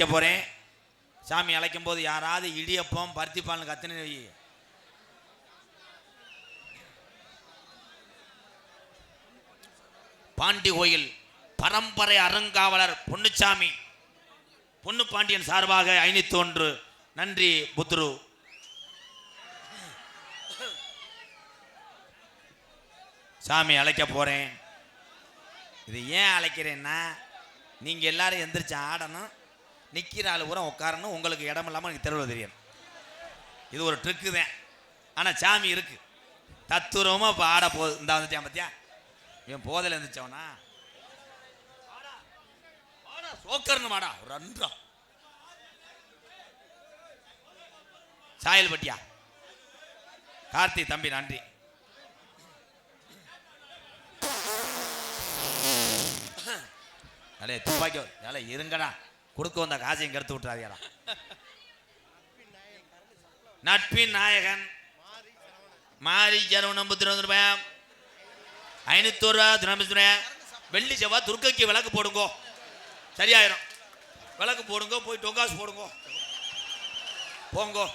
அழைக்க போகிறேன் சாமி அழைக்கும் போது யாராவது இடியப்பம் பருத்திப்பால் கத்தின வை. பாண்டி கோயில் பரம்பரை அறங்காவலர் பொன்னுச்சாமி. பொன்னு பாண்டியன் சார்பாக ஐநூத்தி ஒன்று நன்றி புத்ரு. சாமி அழைக்க போறேன். இது ஏன் அழைக்கிறேன்னா நீங்க எல்லாரும் எந்திரிச்சு ஆடணும். நிற்கிற ஆள் பூரா உட்காரணும் உங்களுக்கு இடம் இல்லாமல் எனக்கு தெருவில் தெரியும் இது ஒரு ட்ரிக்கு தான். ஆனால் சாமி இருக்கு. தத்துரமாக இப்போ ஆட போகுது இந்த வந்துட்டான் பார்த்தியா இவன் போதையில் இருந்துச்சவனா சோக்கர்னு மாடா ஒரு அன்றம் சாயல் பட்டியா? கார்த்தி தம்பி நன்றி. நல்ல துப்பாக்கி அலே இருங்கடா. கொடுக்க வந்த காசையும் கெடுத்து விட்டுறாதியாரா நட்பின் நாயகன். மாரி சரவணம் புத்திரம் ரூபாய். ஐநூத்தூறு ரூபா தினம்பி வெள்ளி செவ்வாய் துர்க்கைக்கு விளக்கு போடுங்கோ. சரியாயிரும். விளக்கு போடுங்கோ போய் டொங்காசு போடுங்கோ. போங்கோ.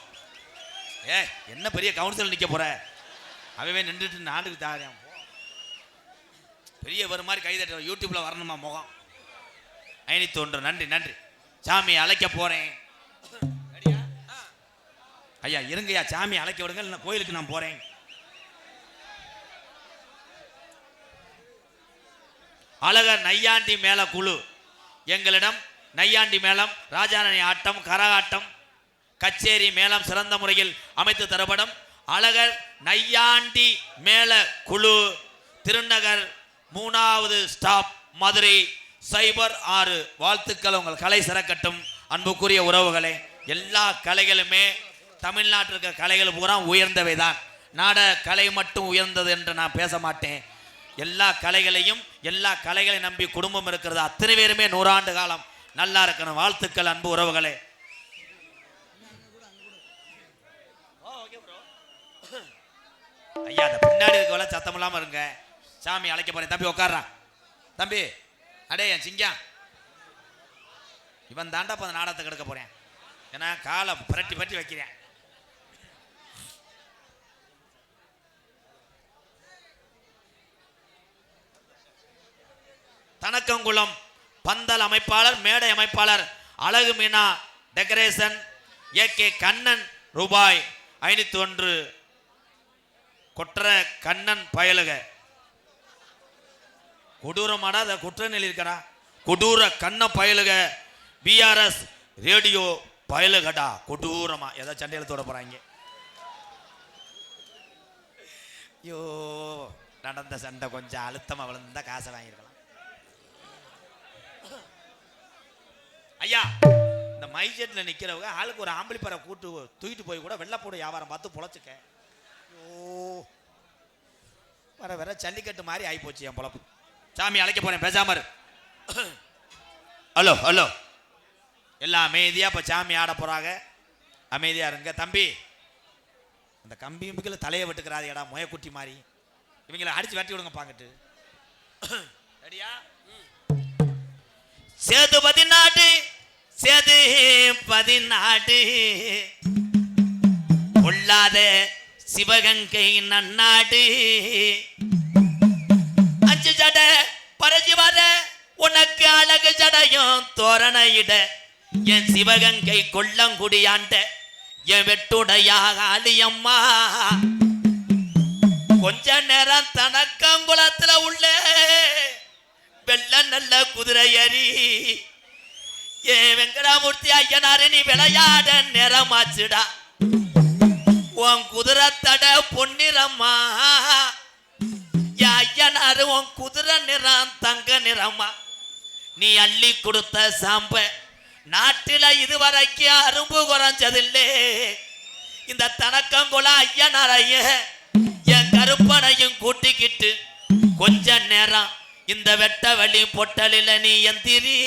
ஏ என்ன பெரிய கவுன்சில் நிற்க போற? அவன் நின்றுட்டு நாட்டுக்கு தாரியம் பெரிய ஒரு மாதிரி கைதட்ட யூடியூப்ல வரணுமா முகம்? ஐநூத்தி ஒன்று. நன்றி நன்றி. சாமி அழைக்க போறேன். ஐயா இருங்கய்யா சாமி அழைக்க விடுங்க இல்லை கோயிலுக்கு நான் போறேன். அழகர் நையாண்டி மேல குழு. எங்களிடம் நையாண்டி மேளம் ராஜாரணி ஆட்டம் கரகாட்டம் கச்சேரி மேளம் சிறந்த முறையில் அமைத்து தரப்படும். அழகர் நையாண்டி மேள குழு திருநகர் மூணாவது ஸ்டாப் மதுரை சைபர் ஆறு வாழ்த்துக்கள் உங்கள் கலை சிறக்கட்டும். அன்புக்குரிய உறவுகளே எல்லா கலைகளுமே தமிழ்நாட்டில் இருக்க கலைகள் பூரா உயர்ந்தவை தான் நாடக கலை மட்டும் உயர்ந்தது என்று நான் பேச மாட்டேன். எல்லா கலைகளையும் எல்லா கலைகளை நம்பி குடும்பம் இருக்கிறது. அத்தனை பேருமே நூறாண்டு காலம் நல்லா இருக்கணும். வாழ்த்துக்கள் அன்பு உறவுகளே. ஐயா அந்த பின்னாடி இருக்கவள சத்தம் இல்லாம இருங்க. சாமி அழைக்க போறேன். தம்பி உட்கார்றான் தம்பி. அடே என் சிங்கா இவன் தாண்டா இப்போ அந்த நாடகத்தை கெடுக்க போறேன். ஏன்னா காலை புரட்டி புரட்டி வைக்கிறேன். தனக்கங்குளம் பந்தல் அமைப்பாளர் மேடை அமைப்பாளர் Azhagu Meena decoration A K Kannan ரூபாய் ஐநூத்தி ஒன்று. கொற்ற கண்ணன் பயலுக. கொடூரமாடா அதை குற்றநிலை இருக்கிறா கொடூர கண்ண பயலுக பிஆர்எஸ் ரேடியோ பயலுகடா. கொடூரமா. ஏதாவது சண்டையில் தொட போறாங்க? ஐயோ நடந்த சண்டை கொஞ்சம் அழுத்தமாக விழுந்தா காசை வாங்கியிருக்கலாம். ஐயா இந்த மைஜெட்டில் நிக்கிறவங்க ஆளுக்கு ஒரு ஆம்பளி கூட்டு தூக்கிட்டு போய் கூட வெள்ளப்பூட வியாபாரம் பார்த்து பொழைச்சிக்க. ஓ வர வர ஜல்லிக்கட்டு மாதிரி ஆகிப்போச்சு என் பொழப்பு. சாமி அழைக்க போறேன். பேசாமரு ஹலோ ஹலோ. எல்லாம் அமைதியாக இப்போ சாமி ஆட போறாங்க. அமைதியாக இருங்க. தம்பி அந்த கம்பி கம்பிக்குள்ள தலையை வெட்டுக்கிறாதேடா முயக்குட்டி மாதிரி. இவங்கள அடிச்சு வெட்டி விடுங்க பாங்கிட்டு ரெடியா? சேது பதினாட்டு சேது பதினாட்டு. கொள்ளாத சிவகங்கை நன்னாடு பரஜி வர உனக்கு அழகு ஜடையும் தோரணையிட இட என் சிவகங்கை கொல்லங்குடியாண்ட என் வெட்டுடையாக அலியம்மா கொஞ்ச நேரம் தனக்கங்குளத்துல உள்ள வெள்ள நல்ல குதிரை ஏறி ஏ வெங்கடாமூர்த்தி ஐயனாரு நீ விளையாட நேரமாச்சுடா. உன் குதிரை தட பொன்னிறம்மா. ஐயனாரு உன் குதிரை நிறம் தங்க நிறமா? நீ அள்ளி கொடுத்த சாம்ப நாட்டில இதுவரைக்கும் அரும்பு குறைஞ்சதில்லே. இந்த தனக்கங்குள ஐயனாரைய என் கருப்பனையும் கூட்டிக்கிட்டு கொஞ்ச நேரம் இந்த வெட்ட வழி பொட்டலில நீ எந்திரி.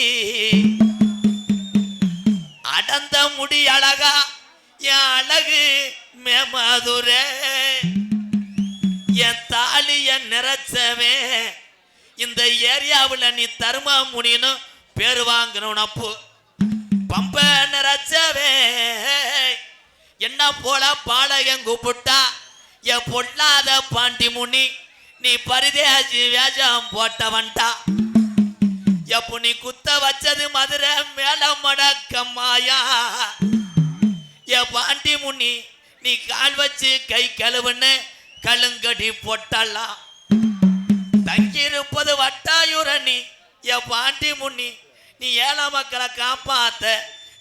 அடந்த முடி அழகா என் அழகு மேமாதுரே என் தாலிய வச்சவே இந்த ஏரியாவில் நீ தருமா முனின்னு பேர் வாங்கணும் அப்போ. பம்ப நிறச்சவே என்ன போல பாலகன் கூப்பிட்டா? என் பொல்லாத பாண்டி முனி நீ பரிதேஜி வேஷம் போட்டவன்டா. எப்போ நீ குத்த வச்சது மதுரை மேல மடக்கம்மாயா என் பாண்டி முனி நீ கால் வச்சு கை கழுவுன்னு கழுங்கடி போட்டலாம். தங்கியிருப்பது வட்டாயுரணி என் பாண்டி முன்னி நீ ஏழை மக்களை காப்பாத்த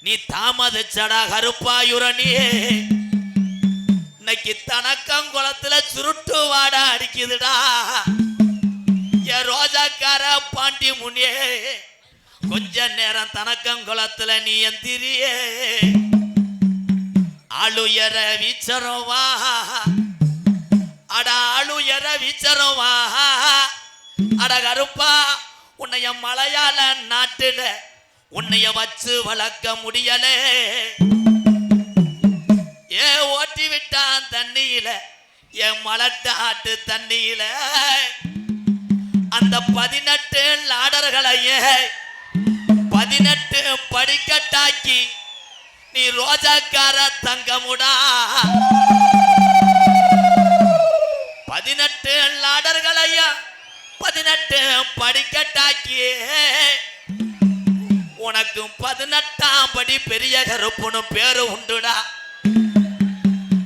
நீ தாமதிச்சடா கருப்பாயுரணியே இன்னைக்கு தனக்கம் குளத்துல சுருட்டு வாடா அடிக்குதுடா. என் ரோஜாக்கார பாண்டி முனியே கொஞ்ச நேரம் தனக்கம் குளத்துல நீ எந்திரியே ஆளுயர வீச்சரவா அட ஆளுயர வீச்சரவா அட கருப்பா உன்னைய மலையாள நாட்டுல உன்னைய வச்சு வளர்க்க முடியலே. ஏ ஓட்டி விட்டான் தண்ணியில என் மலட்டாட்டு தண்ணியில. அந்த பதினெட்டு லாடர்களையே பதினெட்டு படிக்கட்டாக்கி நீ ரோஜாக்கார தங்கமுடா. பதினெட்டு லாடர்களையா பதினெட்டு படிக்கட்டாக்கி உனக்கு பதினெட்டாம் படி பெரிய கருப்புன்னு பேரு உண்டுடா.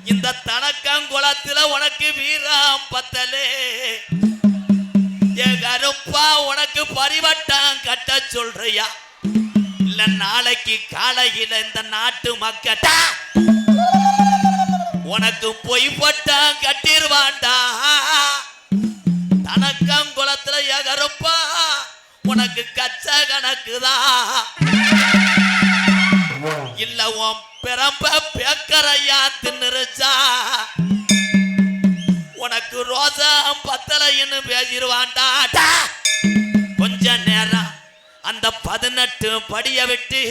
இந்த தனக்கங்குளத்துல உனக்கு வீரம் பத்தலே. என் கருப்பா உனக்கு பரிவட்டம் கட்ட சொல்றியா? இல்ல நாளைக்கு காலையில இந்த நாட்டு மக்கட்டா உனக்கு பொய் கட்டிடுவான்டா உனக்கு கச்ச கணக்குதா? இல்ல உன் பிறம்ப பேக்கரையா தின்னுருச்சா உனக்கு ரோசம் பத்தலைன்னு பேசிடுவான்டா கொஞ்ச நேரம் அந்த பதினெட்டு படிய விட்டு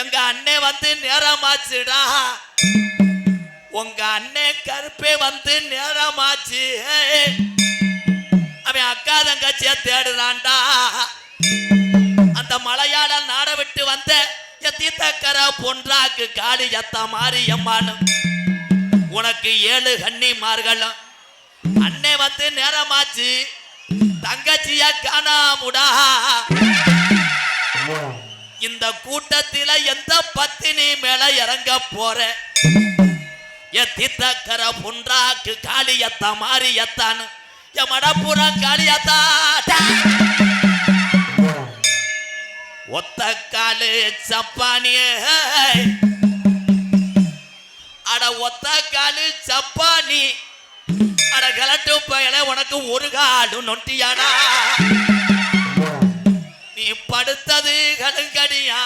எங்க அண்ணே வந்து நேரமாச்சுடா. உங்க அண்ணே கருப்பே வந்து நேரமாச்சு. கக்காதங்கச்சிய தங்கச்சிய தேடுறான்டா. அந்த மலையாள நாட விட்டு வந்த என் பொன்றாக்கு காளி எத்த மாரியம்மானும் உனக்கு ஏழு கன்னிமார்களும். அன்னை வந்து நேரமாச்சு தங்கச்சிய காணாமுடா. இந்த கூட்டத்தில எந்த பத்தினி மேல இறங்க போற? என் காளி எத்த மாறி எத்தான்னு என் மடப்புறம் காளியத்தா டா. ஒத்த காலு சப்பானியே அட ஒத்த காலு சப்பானி அட கலட்டு பயல உனக்கு ஒரு காடு நொட்டியாடா நீ படுத்தது கடுங்கடியா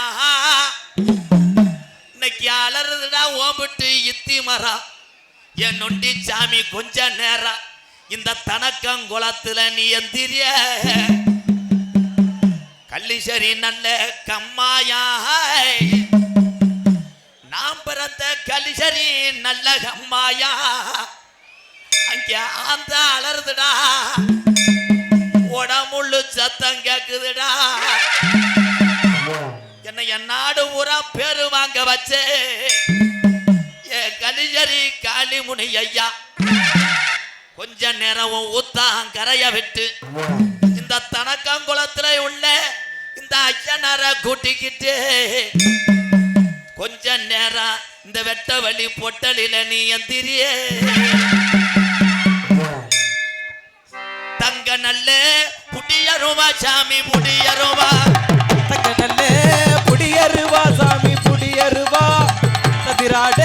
இன்னைக்கு அலறுதுடா ஓம்பிட்டு இத்தி மரம் என் நொண்டி சாமி கொஞ்ச நேரம் இந்த தனக்கங்குளத்துல நீ எந்திரிய. கள்ளிசரி நல்ல கம்மாயாய். நாம் பிறந்த கலிசரி நல்ல கம்மாயா அங்கே ஆந்த அலறுதுடா உடமுள்ளு சத்தம் கேக்குதுடா. என்ன என் நாடு ஊரா பேரு வாங்க வச்சே. ஏ கலிஜரி காளிமுனி ஐயா. கொஞ்ச நேரம் உன் கரைய விட்டு இந்த தனக்காங்குளத்துல உள்ள இந்த ஐயனார கூட்டிக்கிட்டு கொஞ்ச நேரம் இந்த வெட்ட வழி பொட்டலில நீ எந்திரிய தங்க நல்ல புடியருவா சாமி புடியருவா. தங்க நல்ல புடியருவா சாமி புடியருவா. சதிராட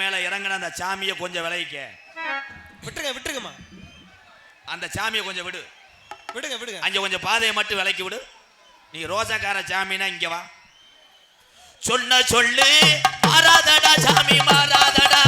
மேல இறங்கின அந்த சாமியை கொஞ்சம் விளைவிக்க விட்டுருங்க விட்டுருங்கம்மா. அந்த சாமியை கொஞ்சம் விடு. விடுங்க விடுங்க. அங்க கொஞ்சம் பாதையை மட்டும் விலக்கி விடு. நீ ரோசாக்கார சாமினா இங்க வா. சொன்ன சொல்லு மாறாதடா சாமி மாறாதடா